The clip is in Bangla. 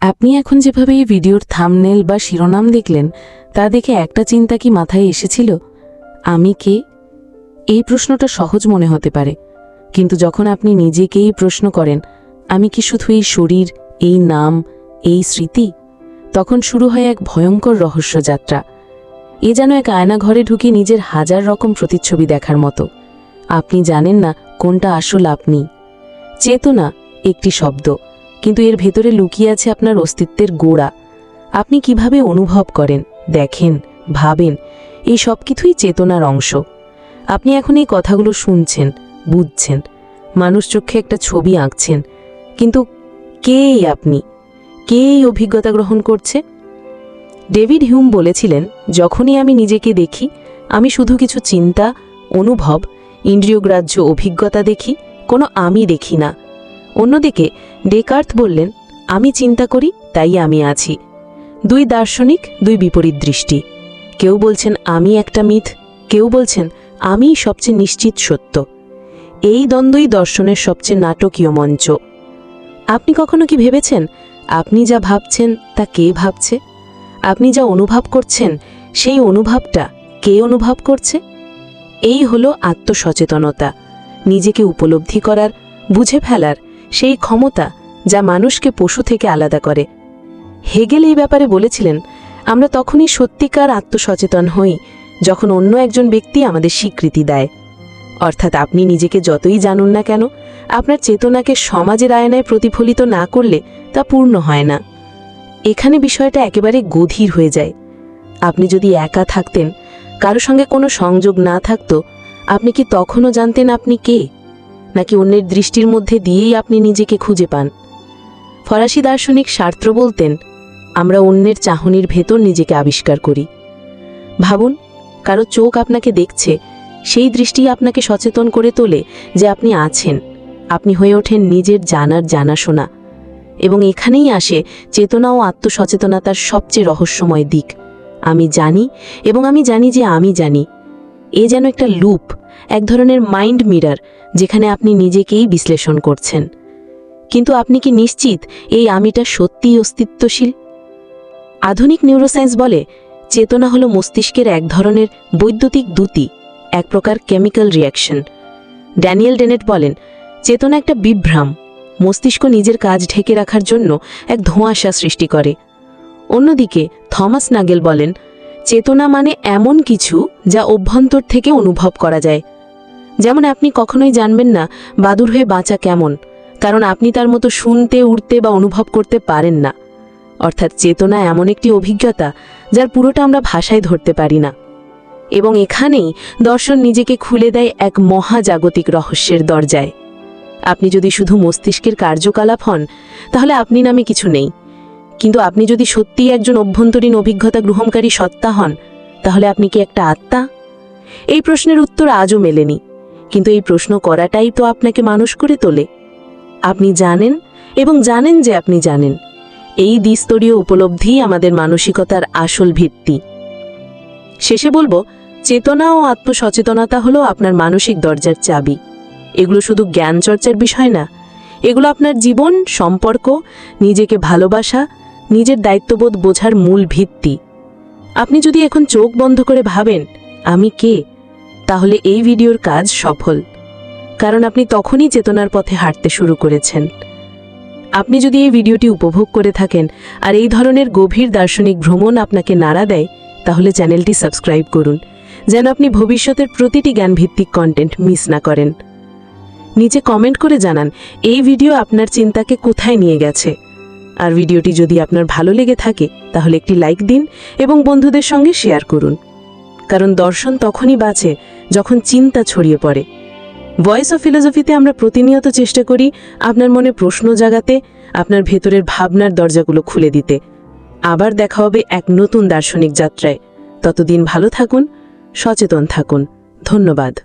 আপনি এখন যেভাবে এই ভিডিওর থামনেল বা শিরোনাম দেখলেন, তা দেখে একটা চিন্তা কি মাথায় এসেছিল? আমি কে? এই প্রশ্নটা সহজ মনে হতে পারে। কিন্তু যখন আপনি নিজেকেই প্রশ্ন করেন, আমি কি শুধু এই শরীর, এই নাম, এই স্মৃতি? তখন শুরু হয় এক ভয়ঙ্কর রহস্যযাত্রা এ যেন এক আয়না ঘরে ঢুকে নিজের হাজার রকম প্রতিচ্ছবি দেখার মতো। আপনি জানেন না কোনটা আসল আপনি। চেতনা, একটি শব্দ। কিন্তু এর ভেতরে লুকিয়ে আছে আপনার অস্তিত্বের গোড়া। আপনি কীভাবে অনুভব করেন, দেখেন, ভাবেন, এই সব কিছুই চেতনার অংশ। আপনি এখন এই কথাগুলো শুনছেন, বুঝছেন, মানুষ চোখে একটা ছবি আঁকছেন, কিন্তু কে আপনি? কে এই অভিজ্ঞতা গ্রহণ করছে? ডেভিড হিউম বলেছিলেন, যখনই আমি নিজেকে দেখি, আমি শুধু কিছু চিন্তা, অনুভব, ইন্দ্রিয়গ্রাহ্য অভিজ্ঞতা দেখি, কোনো আমি দেখি না। অন্যদিকে ডেকার্থ বললেন, আমি চিন্তা করি, তাই আমি আছি। দুই দার্শনিক, দুই বিপরীত দৃষ্টি। কেউ বলছেন, আমি একটা মিথ। কেউ বলছেন, আমিই সবচেয়ে নিশ্চিত সত্য। এই দ্বন্দ্বই দর্শনের সবচেয়ে নাটকীয় মঞ্চ। আপনি কখনো কি ভেবেছেন, আপনি যা ভাবছেন, তা কে ভাবছে? আপনি যা অনুভব করছেন, সেই অনুভবটা কে অনুভব করছে? এই হলো আত্মসচেতনতা। নিজেকে উপলব্ধি করার, বুঝে ফেলার সেই ক্ষমতা যা মানুষকে পশু থেকে আলাদা করে। হেগেল এই ব্যাপারে বলেছিলেন, আমরা তখনই সত্যিকার আত্মসচেতন হই যখন অন্য একজন ব্যক্তি আমাদের স্বীকৃতি দেয়। অর্থাৎ আপনি নিজেকে যতই জানুন না কেন, আপনার চেতনাকে সমাজের আয়নায় প্রতিফলিত না করলে তা পূর্ণ হয় না। এখানে বিষয়টা একেবারে গধীর হয়ে যায়। আপনি যদি একা থাকতেন, কারও সঙ্গে কোনো সংযোগ না থাকতো, আপনি কি তখনও জানতেন আপনি কে? নাকি অন্যের দৃষ্টির মধ্যে দিয়েই আপনি নিজেকে খুঁজে পান? ফরাসি দার্শনিক শার্ত্র বলতেন, আমরা অন্যের চাহনির ভেতর নিজেকে আবিষ্কার করি। ভাবুন, কারও চোখ আপনাকে দেখছে, সেই দৃষ্টি আপনাকে সচেতন করে তোলে যে আপনি আছেন। আপনি হয়ে ওঠেন নিজের জানার জানাশোনা। এবং এখানেই আসে চেতনা ও আত্মসচেতনতার সবচেয়ে রহস্যময় দিক। আমি জানি এবং আমি জানি যে আমি জানি। এ যেন একটা লুপ এক ধরনের মাইন্ড মিরার যেখানে আপনি নিজেকেই বিশ্লেষণ করছেন। কিন্তু আপনি কি নিশ্চিত এই আমিটা সত্যিই অস্তিত্বশীল? আধুনিক নিউরোসায়েন্স বলে, চেতনা হলো মস্তিষ্কের এক ধরনের বৈদ্যুতিক দ্যুতি এক প্রকার কেমিক্যাল রিয়াকশন ড্যানিয়েল ডেনেট বলেন, চেতনা একটা বিভ্রাম, মস্তিষ্ক নিজের কাজ ঢেকে রাখার জন্য এক ধোঁয়াশা সৃষ্টি করে। অন্যদিকে থমাস নাগেল বলেন, চেতনা মানে এমন কিছু যা অভ্যন্তর থেকে অনুভব করা যায়। যেমন আপনি কখনোই জানবেন না বাদুর হয়ে বাঁচা কেমন, কারণ আপনি তার মতো শুনতে, উড়তে বা অনুভব করতে পারেন না। অর্থাৎ চেতনা এমন একটি অভিজ্ঞতা যার পুরোটা আমরা ভাষায় ধরতে পারি না। এবং এখানেই দর্শন নিজেকে খুলে দেয় এক মহাজাগতিক রহস্যের দরজায়। আপনি যদি শুধু মস্তিষ্কের কার্যকলাপ হন, তাহলে আপনি নামে কিছু নেই। কিন্তু আপনি যদি সত্যিই একজন অভ্যন্তরীণ অভিজ্ঞতা গ্রহণকারী সত্তা হন, তাহলে আপনি কি একটা আত্মা? এই প্রশ্নের উত্তর আজও মেলেনি। কিন্তু এই প্রশ্ন করাটাই তো আপনাকে মানুষ করে তোলে। আপনি জানেন এবং জানেন যে আপনি জানেন। এই দ্বিস্তরীয় উপলব্ধি আমাদের মানসিকতার আসল ভিত্তি। শেষে বলব, চেতনা ও আত্মসচেতনতা হলো আপনার মানসিক দরজার চাবি। এগুলো শুধু জ্ঞান চর্চার বিষয় না, এগুলো আপনার জীবন, সম্পর্ক, নিজেকে ভালোবাসা, নিজের দায়িত্ববোধ বোঝার মূল ভিত্তি। আপনি যদি এখন চোখ বন্ধ করে ভাবেন, আমি কে? তাহলে এই ভিডিওর কাজ সফল। কারণ আপনি তখনই চেতনার পথে হাঁটতে শুরু করেছেন। আপনি যদি এই ভিডিওটি উপভোগ করে থাকেন আর এই ধরনের গভীর দার্শনিক ভ্রমণ আপনাকে নাড়া দেয়, তাহলে চ্যানেলটি সাবস্ক্রাইব করুন, যেন আপনি ভবিষ্যতের প্রতিটি জ্ঞানভিত্তিক কন্টেন্ট মিস না করেন। নিচে কমেন্ট করে জানান, এই ভিডিও আপনার চিন্তাকে কোথায় নিয়ে গেছে? আর ভিডিওটি যদি আপনার ভালো লেগে থাকে, তাহলে একটি লাইক দিন এবং বন্ধুদের সঙ্গে শেয়ার করুন। কারণ দর্শন তখনই বাঁচে যখন চিন্তা ছড়িয়ে পড়ে। ভয়েস অফ ফিলোসফিতে আমরা প্রতিনিয়ত চেষ্টা করি আপনার মনে প্রশ্ন জাগাতে, আপনার ভেতরের ভাবনার দরজাগুলো খুলে দিতে। আবার দেখা হবে এক নতুন দার্শনিক যাত্রায়। ততদিন ভালো থাকুন, সচেতন থাকুন। ধন্যবাদ।